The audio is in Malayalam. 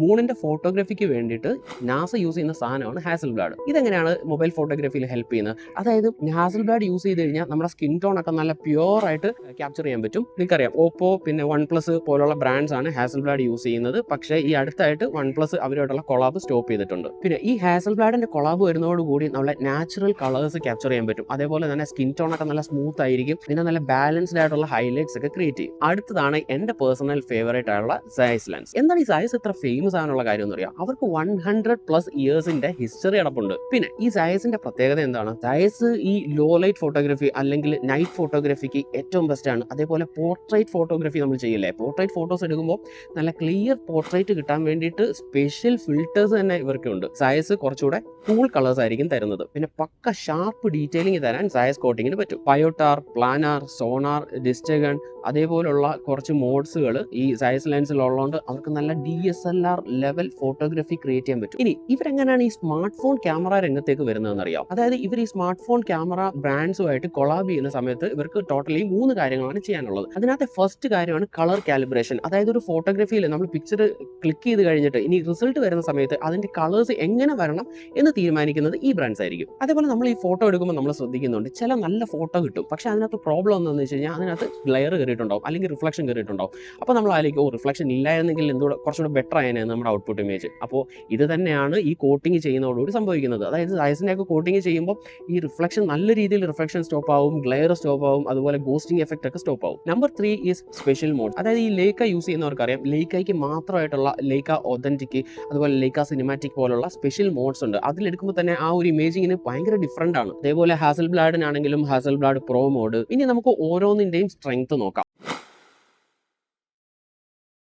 മൂണിന്റെ ഫോട്ടോഗ്രാഫിക്ക് വേണ്ടിയിട്ട് നാസ യൂസ് ചെയ്യുന്ന സാധനമാണ് ഹാസൽ ബ്ലാഡ് ഇതെങ്ങനെയാണ് മൊബൈൽ ഫോട്ടോഗ്രാഫിയിൽ ഹെൽപ്പ് ചെയ്യുന്നത്? അതായത് ഹാസൽ ബ്ലാഡ് യൂസ് ചെയ്ത് കഴിഞ്ഞാൽ നമ്മുടെ സ്കിൻ ടോൺ ഒക്കെ നല്ല പ്യുവർ ആയിട്ട് ക്യാപ്ചർ ചെയ്യാൻ പറ്റും. നിങ്ങൾക്കറിയാം ഓപ്പോ പിന്നെ വൺ പ്ലസ് പോലുള്ള ബ്രാൻഡ്സ് ആണ് ഹാസൽ ബ്ലാഡ് യൂസ് ചെയ്യുന്നത്. പക്ഷേ ഈ അടുത്തായിട്ട് വൺ പ്ലസ് അവരുമായിട്ടുള്ള കൊളാബ് സ്റ്റോപ്പ് ചെയ്തിട്ടുണ്ട്. പിന്നെ ഈ ഹാസൽ ബ്ലാഡിന്റെ കൊളാബ് വരുന്നതോടുകൂടി നമ്മളെ നാച്ചുറൽ കളേഴ്സ് ക്യാപ്ചർ ചെയ്യാൻ പറ്റും. അതേപോലെ തന്നെ സ്കിൻ ടോൺ ഒക്കെ നല്ല സ്മൂത്ത് ആയിരിക്കും. പിന്നെ നല്ല ബാലൻസ്ഡ് ആയിട്ടുള്ള ഹൈലൈറ്റ്സ് ഒക്കെ ക്രിയേറ്റ് ചെയ്യും. അടുത്തതാണ് എന്റെ പേഴ്സണൽ ഫേവറേറ്റ് ആയുള്ള സൈസ് ലെൻസ് എന്താണ് ഈ സൈസ് ഇത്ര ഫേമസ് ആകാനുള്ള കാര്യം എന്ന് പറയാം അവർക്ക് വൺ ഹൺഡ്രഡ് പ്ലസ് ഇയേഴ്സിന്റെ ഹിസ്റ്ററി അടപ്പുണ്ട്. പിന്നെ ഈ സയസിന്റെ പ്രത്യേകത എന്താണ്? സയസ് ഈ ലോ ലൈറ്റ് ഫോട്ടോഗ്രാഫി അല്ലെങ്കിൽ നൈറ്റ് ഫോട്ടോഗ്രാഫിക്ക് ഏറ്റവും ബെസ്റ്റ് ആണ്. അതേപോലെ പോർട്രേറ്റ് ഫോട്ടോഗ്രാഫി നമ്മൾ ചെയ്യില്ലേ? പോർട്രേറ്റ് ഫോട്ടോസ് എടുക്കുമ്പോൾ നല്ല ക്ലിയർ പോർട്രേറ്റ് കിട്ടാൻ വേണ്ടിയിട്ട് സ്പെഷ്യൽ ഫിൽറ്റേഴ്സ് തന്നെ ഇവർക്കുണ്ട്. സയസ് കുറച്ചുകൂടെ കൂൾ കളേഴ്സ് ആയിരിക്കും തരുന്നത്. പിന്നെ പക്ക ഷാർപ്പ് ഡീറ്റെയിലിംഗ് തരാൻ സയസ് കോട്ടിങ്ങിന് പറ്റും. പയോട്ടാർ പ്ലാനാർ സോണാർ ഡിസ്റ്റഗൺ അതേപോലുള്ള കുറച്ച് മോഡ്സുകൾ ഈ സയസ് ലെൻസിൽ ഉള്ളതുകൊണ്ട് അവർക്ക് നല്ല D S L R level photography create ചെയ്യാൻ പറ്റും. ഇനി ഇവരെങ്ങനെയാണ് ഈ സ്മാർട്ട് ഫോൺ ക്യാമറ രംഗത്തേക്ക് വരുന്നതെന്ന് അറിയാം അതായത് ഇവർ ഈ സ്മാർട്ട് ഫോൺ ക്യാമറ ബ്രാൻഡ്സുമായിട്ട് കൊളാബ് ചെയ്യുന്ന സമയത്ത് ഇവർക്ക് ടോട്ടലി മൂന്ന് കാര്യങ്ങളാണ് ചെയ്യാനുള്ളത്. അതിനകത്തെ ഫസ്റ്റ് കാര്യമാണ് കളർ കാലിബ്രേഷൻ അതായത് ഒരു ഫോട്ടോഗ്രാഫിയിൽ നമ്മൾ പിക്ചർ ക്ലിക്ക് ചെയ്ത് കഴിഞ്ഞിട്ട് ഇനി റിസൾട്ട് വരുന്ന സമയത്ത് അതിന്റെ കളേഴ്സ് എങ്ങനെ വരണം എന്ന് തീരുമാനിക്കുന്നത് ഈ ബ്രാൻഡ്സ് ആയിരിക്കും. അതേപോലെ നമ്മൾ ഈ ഫോട്ടോ എടുക്കുമ്പോൾ നമ്മൾ ശ്രദ്ധിക്കുന്നുണ്ട് ചില നല്ല ഫോട്ടോ കിട്ടും. പക്ഷെ അതിനകത്ത് പ്രോബ്ലം എന്താണെന്ന് വെച്ച് കഴിഞ്ഞാൽ അതിനകത്ത് ഗ്ലെയർ കയറിയിട്ടുണ്ടാവും അല്ലെങ്കിൽ റിഫ്ലക്ഷൻ കയറിയിട്ടുണ്ടാവും അപ്പോൾ നമ്മൾ ആലോചിക്കും ഓ റിഫ്ലക്ഷൻ ഇല്ലായിരുന്നെങ്കിൽ എന്തുകൂടെ കുറച്ചുകൂടെ ബെറ്റർ ആയേനെ നമ്മുടെ ഔട്ട്പുട്ട് ഇമേജ് അപ്പോൾ ഇത് തന്നെയാണ് ഈ കോട്ടിങ് ചെയ്യുന്നതോടുകൂടി സംഭവിക്കുന്നത്. അതായത് ഐസിനെയൊക്കെ കോട്ടിങ് ചെയ്യുമ്പോൾ ഈ റിഫ്ലക്ഷൻ നല്ല രീതിയിൽ റിഫ്ലക്ഷൻ സ്റ്റോപ്പ് ആവും ഗ്ലെയർ സ്റ്റോപ്പ് ആവും അതുപോലെ ഗോസ്റ്റിംഗ് എഫക്റ്റ് ഒക്കെ സ്റ്റോപ്പ് ആവും. Number three is special mode അതായത് ഈ ലേക്ക യൂസ് ചെയ്യുന്നവർക്കറിയാം. ലേക്കയ്ക്ക് മാത്രമായിട്ടുള്ള ലേക്ക ഒതന്റിക് അതുപോലെ ലേക്ക സിനിമാറ്റിക് പോലുള്ള സ്പെഷ്യൽ മോഡ്സ് ഉണ്ട്. അതിലെടുക്കുമ്പോൾ തന്നെ ആ ഒരു ഇമേജിങ്ങിന് ഭയങ്കര ഡിഫറെന്റ് ആണ്. അതേപോലെ ഹാസൽ ബ്ലാഡിനാണെങ്കിലും ഹാസൽ ബ്ലാഡ് പ്രോ മോഡ് ഇനി നമുക്ക് ഓരോന്നിന്റെയും സ്ട്രെങ്ത് നോക്കാം.